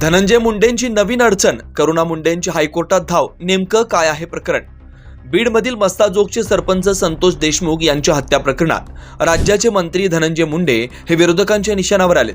धनंजय मुंडेंची नवीन अडचण करुणा मुंडेंची हायकोर्टात धाव नेमकं काय आहे प्रकरण? बीडमधील मस्ताजोगचे सरपंच संतोष देशमुख यांच्या हत्या प्रकरणात राज्याचे मंत्री धनंजय मुंडे हे विरोधकांच्या निशाणावर आलेत.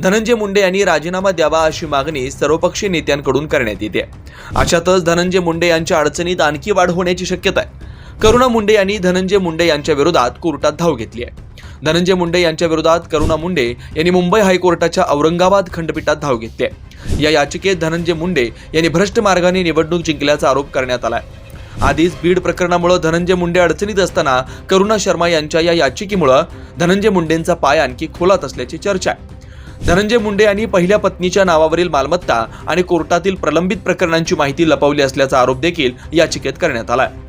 धनंजय मुंडे यांनी राजीनामा द्यावा अशी मागणी सर्वपक्षीय नेत्यांकडून करण्यात येते. अशातच धनंजय मुंडे यांच्या अडचणीत आणखी वाढ होण्याची शक्यता आहे. करुणा मुंडे यांनी धनंजय मुंडे यांच्या विरोधात कोर्टात धाव घेतली आहे. धनंजय मुंडे यांच्या विरोधात करुणा मुंडे यांनी मुंबई हायकोर्टाच्या औरंगाबाद खंडपीठात धाव घेतली आहे. या याचिकेत धनंजय मुंडे यांनी भ्रष्ट मार्गाने निवडणूक जिंकल्याचा आरोप करण्यात आलाय. आधीच बीड प्रकरणामुळे धनंजय मुंडे अडचणीत असताना करुणा शर्मा यांच्या या याचिकेमुळं धनंजय मुंडेंचा पाय आणखी खोलात असल्याची चर्चा आहे. धनंजय मुंडे यांनी पहिल्या पत्नीच्या नावावरील मालमत्ता आणि कोर्टातील प्रलंबित प्रकरणांची माहिती लपवली असल्याचा आरोप देखील याचिकेत करण्यात आला आहे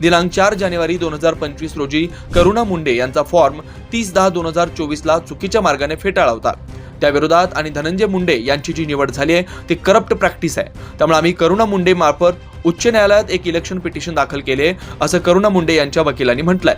दिनांक चार जानेवारी दोन हजार पंचवीस रोजी करुणा मुंडे यांचा फॉर्म तीस दहा दोन हजार चोवीसला चुकीच्या मार्गाने फेटाळला होता त्याविरोधात आणि धनंजय मुंडे यांची जी निवड झाली आहे ती करप्ट प्रॅक्टिस आहे. त्यामुळे आम्ही करुणा मुंडे मार्फत उच्च न्यायालयात एक इलेक्शन पिटिशन दाखल केले असं करुणा मुंडे यांच्या वकिलांनी म्हटलंय.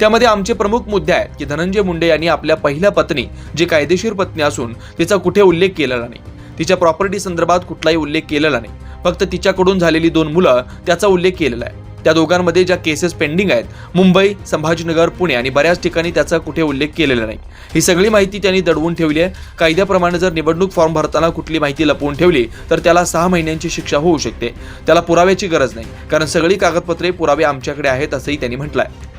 त्यामध्ये आमचे प्रमुख मुद्दे आहेत की धनंजय मुंडे यांनी आपल्या पहिल्या पत्नी जी कायदेशीर पत्नी असून तिचा कुठे उल्लेख केलेला नाही. तिच्या प्रॉपर्टी संदर्भात कुठलाही उल्लेख केलेला नाही. फक्त तिच्याकडून झालेली दोन मुलं त्याचा उल्लेख केलेला आहे. त्या दोघांमध्ये ज्या केसेस पेंडिंग आहेत मुंबई संभाजीनगर पुणे आणि बऱ्याच ठिकाणी त्याचा कुठे उल्लेख केलेला नाही. ही सगळी माहिती त्यांनी दडवून ठेवली आहे. कायद्याप्रमाणे जर निवडणूक फॉर्म भरताना कुठली माहिती लपवून ठेवली तर त्याला सहा महिन्यांची शिक्षा होऊ शकते. त्याला पुराव्याची गरज नाही कारण सगळी कागदपत्रे पुरावे आमच्याकडे आहेत असंही त्यांनी म्हटलं आहे